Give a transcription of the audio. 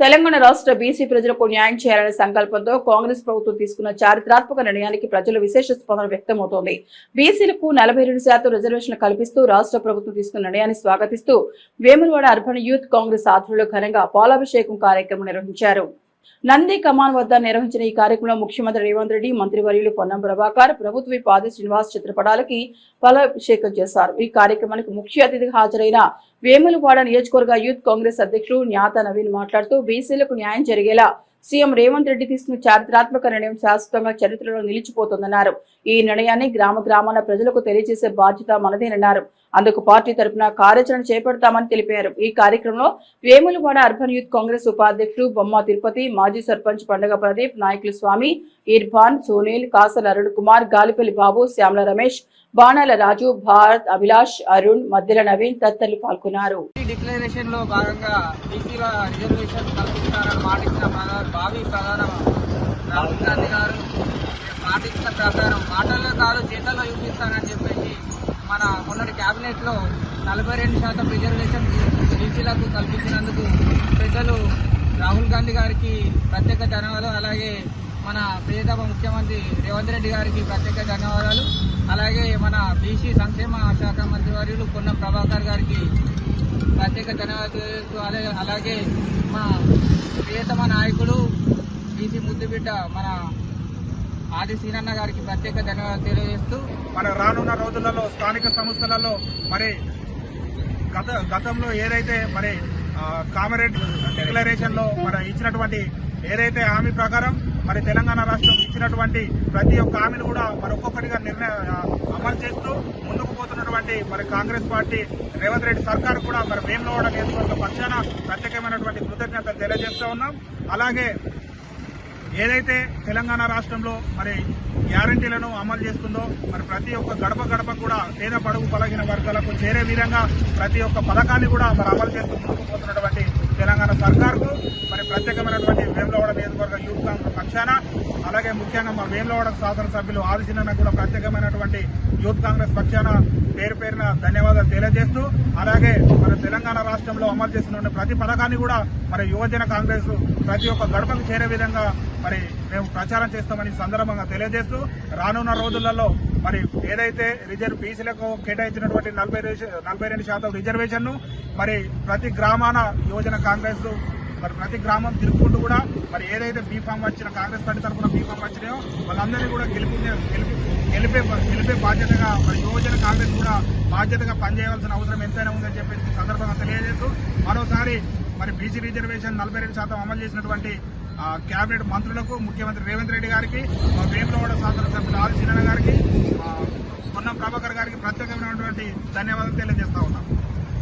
తెలంగాణ రాష్ట్ర బీసీ ప్రజలకు న్యాయం చేయాలనే సంకల్పంతో కాంగ్రెస్ ప్రభుత్వం తీసుకున్న చారిత్రాత్మక నిర్ణయానికి ప్రజలు విశేష స్పందన వ్యక్తమవుతోంది. బీసీలకు నలభై రెండు శాతం రిజర్వేషన్లు కల్పిస్తూ రాష్ట్ర ప్రభుత్వం తీసుకున్న నిర్ణయాన్ని స్వాగతిస్తూ వేములవాడ అర్బన్ యూత్ కాంగ్రెస్ ఆధ్వర్యంలో ఘనంగా పాలాభిషేకం కార్యక్రమం నిర్వహించారు. నంది కమాన్ వద్ద నిర్వహించిన ఈ కార్యక్రమంలో ముఖ్యమంత్రి రేవంత్ రెడ్డి మంత్రివర్యులు పొన్నం ప్రభాకర్ ప్రభుత్వ పాద శ్రీనివాస్ చిత్రపటాలకి ఫలాభిషేకం చేశారు. ఈ కార్యక్రమానికి ముఖ్య అతిథిగా హాజరైన వేములవాడ నియోజకవర్గ యూత్ కాంగ్రెస్ అధ్యక్షుడు న్యాత నవీన్ మాట్లాడుతూ బీసీలకు న్యాయం జరిగేలా సీఎం రేవంత్ రెడ్డి తీసుకున్న చారిత్రాత్మక నిర్ణయం శాశ్వతంగా చరిత్రలో నిలిచిపోతుందన్నారు. ఈ నిర్ణయాన్ని గ్రామ గ్రామాల ప్రజలకు తెలియజేసే బాధ్యత మనదేనన్నారు. అందుకు పార్టీ తరపున కార్యాచరణ చేపడతామని తెలిపారు. ఈ కార్యక్రమంలో వేములవాడ అర్బన్ యూత్ కాంగ్రెస్ ఉపాధ్యక్షులు బొమ్మ తిరుపతి మాజీ సర్పంచ్ పండగ ప్రదీప్ నాయకులు స్వామి ఇర్ఫాన్ సునీల్ కాసల అరుణ్ కుమార్ గాలిపల్లి బాబు శ్యామల రమేష్ బాణాల రాజు భారత్ అభిలాష్ అరుణ్ మధ్యల నవీన్ తదితరులు పాల్గొన్నారు. డిక్లరేషన్లో భాగంగా బీసీల రిజర్వేషన్ కల్పిస్తారని భావి ప్రధాన రాహుల్ గాంధీ గారు ప్రకారం మాటల్లో కాదు చేతల్లో చూపిస్తానని చెప్పేసి మన మొన్నటి క్యాబినెట్లో లో నలభై రెండు శాతం రిజర్వేషన్ బీసీలకు కల్పించినందుకు పెద్దలు రాహుల్ గాంధీ గారికి ప్రత్యేక ధన్యవాదాలు. అలాగే మన ప్రియతమ ముఖ్యమంత్రి రేవంత్ రెడ్డి గారికి ప్రత్యేక ధన్యవాదాలు. అలాగే మన బీసీ సంక్షేమ శాఖ మంత్రి వర్యులు పొన్నం ప్రభాకర్ గారికి ప్రత్యేక ధన్యవాదాలు. అలాగే అలాగే మా ప్రియతమ నాయకుడు బీసీ ముద్దుబిడ్డ మన ఆది సీనన్న గారికి ప్రత్యేక ధన్యవాదాలు తెలియజేస్తూ మన రానున్న రోజులలో స్థానిక సంస్థలలో మరి గత గతంలో ఏదైతే మరి ఆ, కామరేడ్ డిక్లరేషన్లో మరి ఇచ్చినటువంటి ఏదైతే హామీ ప్రకారం మరి తెలంగాణ రాష్ట్రం ఇచ్చినటువంటి ప్రతి ఒక్క హామీని కూడా మరి ఒక్కొక్కటిగా నిర్ణయ అమలు చేస్తూ ముందుకు పోతున్నటువంటి మరి కాంగ్రెస్ పార్టీ రేవంత్ రెడ్డి సర్కార్ కూడా మరి వేములవాడ నియోజకవర్గ పక్షాన ప్రత్యేకమైనటువంటి కృతజ్ఞతలు తెలియజేస్తూ ఉన్నాం. అలాగే ఏదైతే తెలంగాణ రాష్ట్రంలో మరి గ్యారంటీలను అమలు చేస్తుందో మరి ప్రతి ఒక్క గడప గడప కూడా పేద పడుగు పలగిన వర్గాలకు చేరే విధంగా ప్రతి ఒక్క పథకాన్ని కూడా మరి అమలు చేస్తూ ముందుకు పోతున్నటువంటి తెలంగాణ సర్కార్కు మరి ప్రత్యేకమైనటువంటి వేములవాడ నియోజకవర్గ యూత్ కాంగ్రెస్ పక్షాన అలాగే ముఖ్యంగా మా వేములవాడ శాసనసభ్యులు ఆదిశిన్న కూడా ప్రత్యేకమైనటువంటి యూత్ కాంగ్రెస్ పక్షాన పేరు పేరున ధన్యవాదాలు తెలియజేస్తూ అలాగే మన తెలంగాణ రాష్ట్రంలో అమలు చేస్తున్న ప్రతి పథకాన్ని కూడా మరి యువజన కాంగ్రెస్ ప్రతి ఒక్క గడపకు చేరే విధంగా మరి మేము ప్రచారం చేస్తామని సందర్భంగా తెలియజేస్తూ రానున్న రోజులలో మరి ఏదైతే రిజర్వ్ బీసీలకు కేటాయించినటువంటి నలభై నలభై రెండు శాతం రిజర్వేషన్ మరి ప్రతి గ్రామాన యువజన కాంగ్రెస్ మరి ప్రతి గ్రామం తిరుగుకుంటూ కూడా మరి ఏదైతే బీఫామ్ వచ్చిన కాంగ్రెస్ పార్టీ తరఫున బీఫామ్ వచ్చినాయో వాళ్ళందరినీ కూడా గెలిపి గెలిపి గెలిపే గెలిపే బాధ్యతగా మరి యువజన కాంగ్రెస్ కూడా బాధ్యతగా పనిచేయవలసిన అవసరం ఎంతైనా ఉందని చెప్పేసి సందర్భంగా తెలియజేస్తూ మరోసారి మరి బీసీ రిజర్వేషన్ నలభై రెండు శాతం అమలు చేసినటువంటి కేబినెట్ మంత్రులకు ముఖ్యమంత్రి రేవంత్ రెడ్డి గారికి మా వేములవాడ శాసనసభ్యులు ఆర్ గారికి ఆ, పొన్నం ప్రభాకర్ గారికి ప్రత్యేకమైనటువంటి ధన్యవాదాలు తెలియజేస్తా ఉన్నాం.